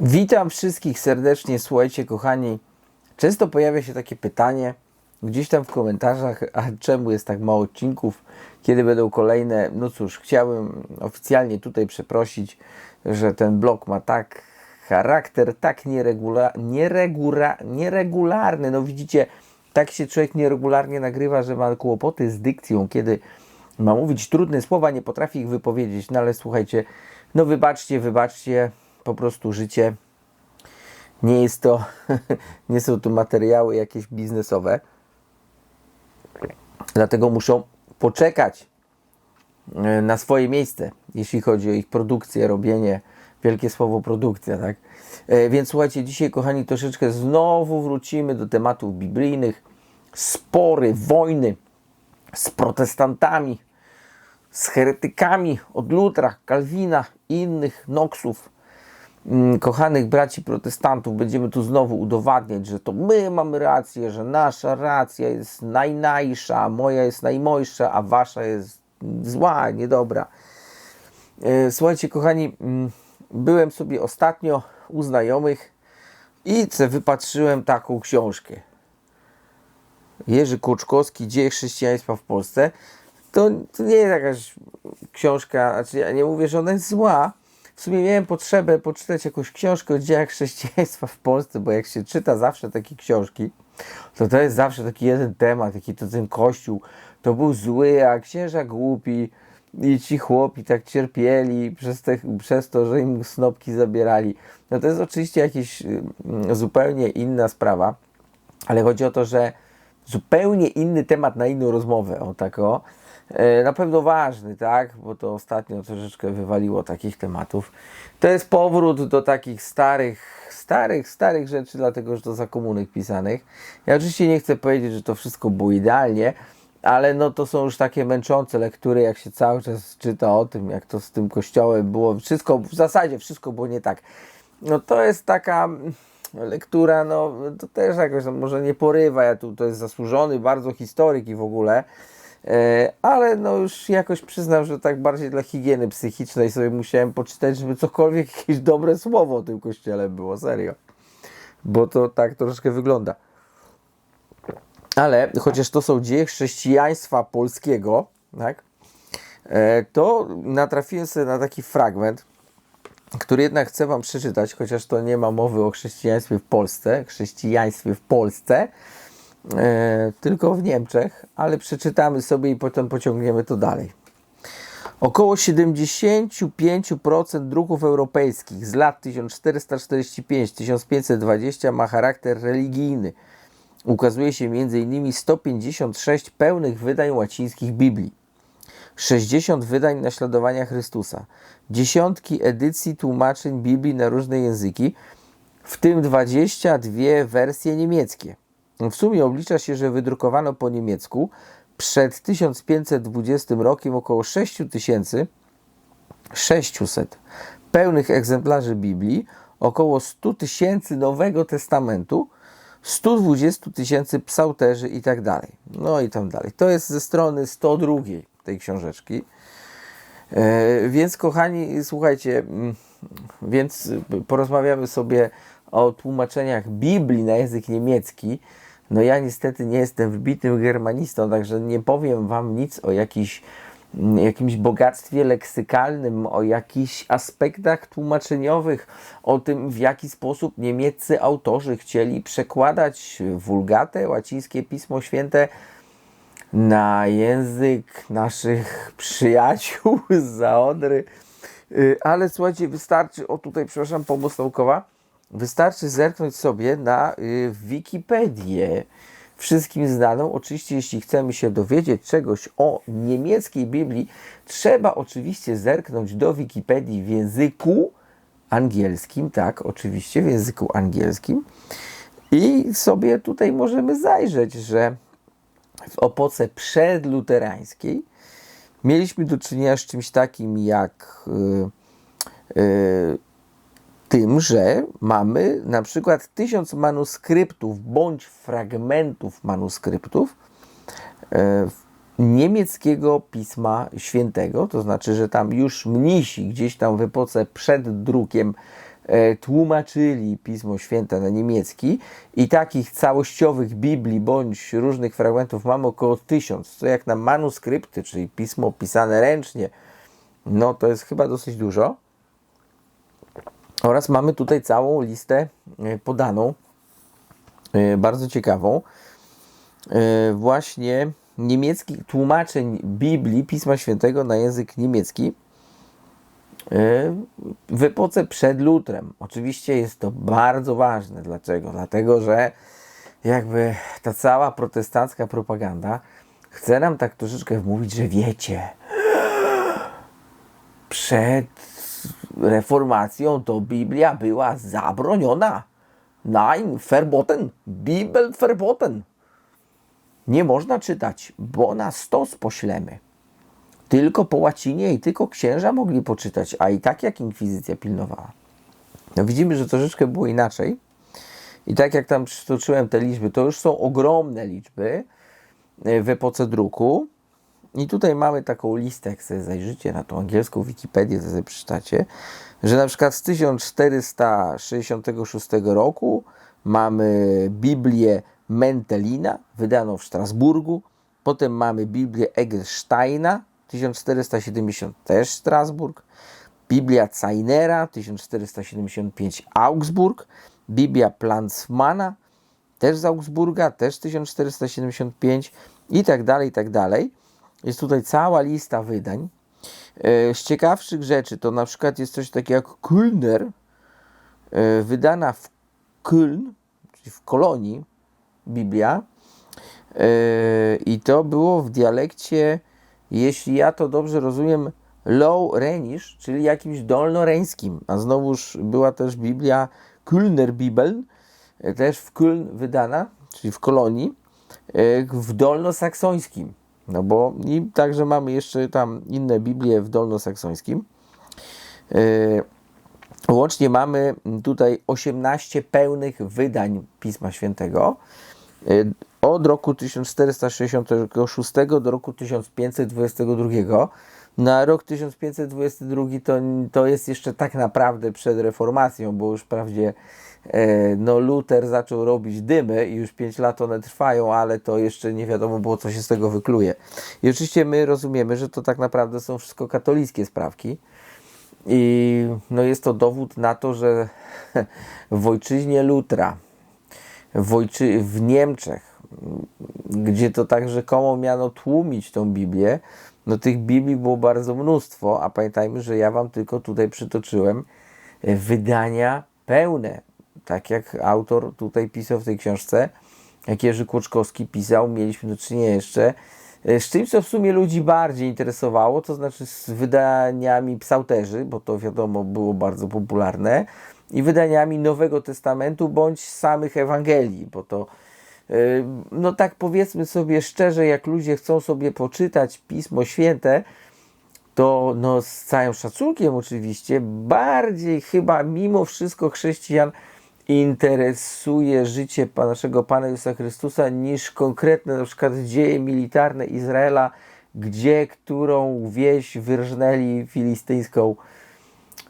Witam wszystkich serdecznie. Słuchajcie, kochani, często pojawia się takie pytanie gdzieś tam w komentarzach, a czemu jest tak mało odcinków, kiedy będą kolejne. No cóż, chciałem oficjalnie tutaj przeprosić, że ten blog ma tak charakter, tak nieregula, nieregula, nieregularny. No widzicie, tak się człowiek nieregularnie nagrywa, że ma kłopoty z dykcją, kiedy ma mówić trudne słowa, nie potrafi ich wypowiedzieć. No ale słuchajcie, no wybaczcie, wybaczcie, po prostu życie. Nie jest to, nie są to materiały jakieś biznesowe. Dlatego muszą poczekać e, na swoje miejsce, jeśli chodzi o ich produkcję, robienie. Wielkie słowo produkcja, tak? E, Więc słuchajcie, dzisiaj, kochani, troszeczkę znowu wrócimy do tematów biblijnych. Spory, wojny z protestantami, z heretykami od Lutra, Kalwina i innych noksów, mm, kochanych braci protestantów. Będziemy tu znowu udowadniać, że to my mamy rację, że nasza racja jest najnajsza, moja jest najmojsza, a wasza jest zła, niedobra. E, Słuchajcie, kochani, mm, byłem sobie ostatnio u znajomych i wypatrzyłem taką książkę. Jerzy Kłoczkowski, Dzieje chrześcijaństwa w Polsce. To, to nie jest jakaś książka, znaczy ja nie mówię, że ona jest zła. W sumie miałem potrzebę poczytać jakąś książkę o dziejach chrześcijaństwa w Polsce, bo jak się czyta zawsze takie książki, to to jest zawsze taki jeden temat, jaki to ten kościół, to był zły, a księża głupi i ci chłopi tak cierpieli przez, te, przez to, że im snopki zabierali. No to jest oczywiście jakaś zupełnie inna sprawa, ale chodzi o to, że zupełnie inny temat na inną rozmowę, o tak o. E, Na pewno ważny, tak, bo to ostatnio troszeczkę wywaliło takich tematów. To jest powrót do takich starych, starych, starych rzeczy, dlatego że to za komunek pisanych. Ja oczywiście nie chcę powiedzieć, że to wszystko było idealnie, ale no to są już takie męczące lektury, jak się cały czas czyta o tym, jak to z tym kościołem było. Wszystko, w zasadzie wszystko było nie tak. No to jest taka lektura, no to też jakoś no, może nie porywa, ja tu to jest zasłużony bardzo historyk i w ogóle, ale no już jakoś przyznam, że tak bardziej dla higieny psychicznej sobie musiałem poczytać, żeby cokolwiek jakieś dobre słowo o tym kościele było, serio. Bo to tak troszkę wygląda. Ale chociaż to są dzieje chrześcijaństwa polskiego, tak, e, to natrafiłem sobie na taki fragment, który jednak chcę Wam przeczytać, chociaż to nie ma mowy o chrześcijaństwie w Polsce, chrześcijaństwie w Polsce, e, tylko w Niemczech, ale przeczytamy sobie i potem pociągniemy to dalej. Około 75% druków europejskich z lat 1445-1520 ma charakter religijny. Ukazuje się m.in. 156 pełnych wydań łacińskich Biblii. 60 wydań naśladowania Chrystusa, dziesiątki edycji tłumaczeń Biblii na różne języki, w tym 22 wersje niemieckie. W sumie oblicza się, że wydrukowano po niemiecku przed 1520 rokiem około 6600 pełnych egzemplarzy Biblii, około 100 tysięcy Nowego Testamentu, 120 tysięcy psałterzy i tak dalej. No i tam dalej. To jest ze strony 102 tej książeczki. E, więc kochani, słuchajcie, mm, więc porozmawiamy sobie o tłumaczeniach Biblii na język niemiecki. No ja niestety nie jestem wybitnym germanistą, także nie powiem Wam nic o mm, jakimś bogactwie leksykalnym, o jakichś aspektach tłumaczeniowych, o tym w jaki sposób niemieccy autorzy chcieli przekładać wulgatę, łacińskie Pismo Święte na język naszych przyjaciół z Zaodry. Y, Ale słuchajcie, wystarczy, o tutaj, przepraszam, pomoc naukowa, wystarczy zerknąć sobie na y, Wikipedię, wszystkim znaną. Oczywiście, jeśli chcemy się dowiedzieć czegoś o niemieckiej Biblii, trzeba oczywiście zerknąć do Wikipedii w języku angielskim, tak, oczywiście w języku angielskim. I sobie tutaj możemy zajrzeć, że w epoce przedluterańskiej mieliśmy do czynienia z czymś takim jak y, y, tym, że mamy na przykład tysiąc manuskryptów bądź fragmentów manuskryptów, y, niemieckiego Pisma Świętego, to znaczy, że tam już mnisi gdzieś tam w epoce przed drukiem e, tłumaczyli Pismo Święte na niemiecki i takich całościowych Biblii bądź różnych fragmentów mamy około tysiąc, co jak na manuskrypty, czyli pismo pisane ręcznie, no to jest chyba dosyć dużo. Oraz mamy tutaj całą listę e, podaną, e, bardzo ciekawą, właśnie niemieckich tłumaczeń Biblii, Pisma Świętego na język niemiecki e, w epoce przed Lutrem. Oczywiście jest to bardzo ważne. Dlaczego? Dlatego, że jakby ta cała protestancka propaganda chce nam tak troszeczkę wmówić, że wiecie, przed reformacją to Biblia była zabroniona. Nein, verboten. Bibel verboten nie można czytać, bo na stos poślemy. Tylko po łacinie i tylko księża mogli poczytać, a i tak jak inkwizycja pilnowała. No widzimy, że troszeczkę było inaczej. I tak jak tam przytoczyłem te liczby, to już są ogromne liczby e, w epoce druku. I tutaj mamy taką listę, jak sobie zajrzycie na tą angielską Wikipedię, to sobie przeczytacie, że na przykład z 1466 roku mamy Biblię Mentelina, wydaną w Strasburgu. Potem mamy Biblię Egelsteina, 1470 też Strasburg. Biblia Zainera, 1475 Augsburg. Biblia Planzmana, też z Augsburga, też 1475 i tak dalej, i tak dalej. Jest tutaj cała lista wydań. E, z ciekawszych rzeczy to na przykład jest coś takiego jak Kölner, e, wydana w Köln, czyli w Kolonii, Biblia. Yy, I to było w dialekcie, jeśli ja to dobrze rozumiem, Low Renish, czyli jakimś dolnoreńskim. A znowuż była też Biblia Kölner Bibel, też w Köln wydana, czyli w kolonii, w dolnosaksońskim. No bo i także mamy jeszcze tam inne Biblie w dolnosaksońskim. Łącznie mamy tutaj 18 pełnych wydań Pisma Świętego. Y, od roku 1466 do roku 1522. Na rok 1522 to, to jest jeszcze tak naprawdę przed reformacją, bo już wprawdzie e, no, Luther zaczął robić dymy i już 5 lat one trwają, ale to jeszcze nie wiadomo było, co się z tego wykluje. I oczywiście my rozumiemy, że to tak naprawdę są wszystko katolickie sprawki. I no, jest to dowód na to, że w ojczyźnie Lutra, w, ojczy, w Niemczech, gdzie to tak rzekomo miano tłumić tą Biblię, no tych Biblii było bardzo mnóstwo, a pamiętajmy, że ja Wam tylko tutaj przytoczyłem e, wydania pełne, tak jak autor tutaj pisał w tej książce, jak Jerzy Kłoczkowski pisał, mieliśmy do czynienia jeszcze e, z czymś, co w sumie ludzi bardziej interesowało, to znaczy z wydaniami psałterzy, bo to wiadomo było bardzo popularne, i wydaniami Nowego Testamentu bądź samych Ewangelii, bo to no tak powiedzmy sobie szczerze, jak ludzie chcą sobie poczytać Pismo Święte, to no z całym szacunkiem oczywiście, bardziej chyba mimo wszystko chrześcijan interesuje życie naszego Pana Jezusa Chrystusa niż konkretne na przykład dzieje militarne Izraela, gdzie którą wieś wyrżnęli filistyńską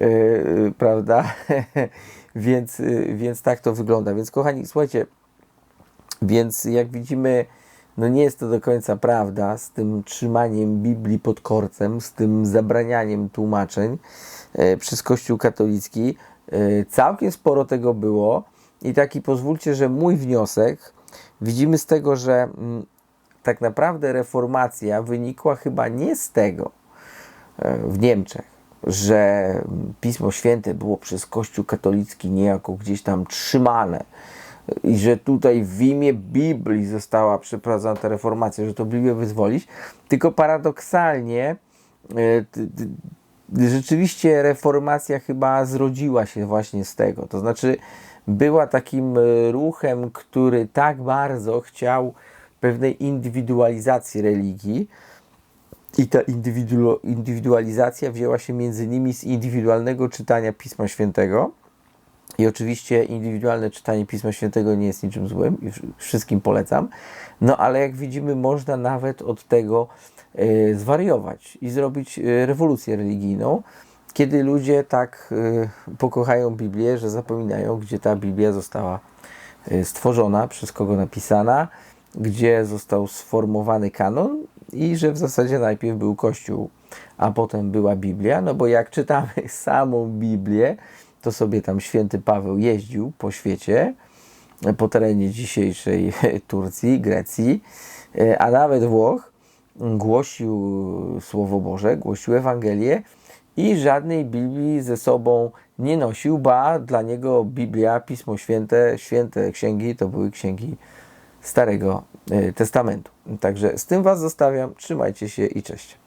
Yy, prawda? więc, yy, więc tak to wygląda. Więc kochani, słuchajcie, więc jak widzimy, no nie jest to do końca prawda z tym trzymaniem Biblii pod korcem, z tym zabranianiem tłumaczeń yy, przez Kościół katolicki. Całkiem sporo tego było i taki pozwólcie, że mój wniosek widzimy z tego, że mm, tak naprawdę reformacja wynikła chyba nie z tego w Niemczech, że Pismo Święte było przez Kościół katolicki niejako gdzieś tam trzymane i że tutaj w imię Biblii została przeprowadzona ta reformacja, że to Biblię wyzwolić, tylko paradoksalnie e, rzeczywiście reformacja chyba zrodziła się właśnie z tego, to znaczy była takim e, ruchem, który tak bardzo chciał pewnej indywidualizacji religii, i ta indywidualizacja wzięła się między innymi z indywidualnego czytania Pisma Świętego I oczywiście indywidualne czytanie Pisma Świętego nie jest niczym złym i wsz- wszystkim polecam. No ale jak widzimy, można nawet od tego e, zwariować i zrobić e, rewolucję religijną, kiedy ludzie tak e, pokochają Biblię, że zapominają, gdzie ta Biblia została stworzona, przez kogo napisana, gdzie został sformowany kanon i że w zasadzie najpierw był Kościół, a potem była Biblia, no bo jak czytamy samą Biblię, to sobie tam święty Paweł jeździł po świecie, po terenie dzisiejszej Turcji, Grecji, e, a nawet Włoch, głosił Słowo Boże, głosił Ewangelię i żadnej Biblii ze sobą nie nosił, ba dla niego Biblia, Pismo Święte, święte księgi to były księgi Starego e, Testamentu. Także z tym Was zostawiam, trzymajcie się i cześć.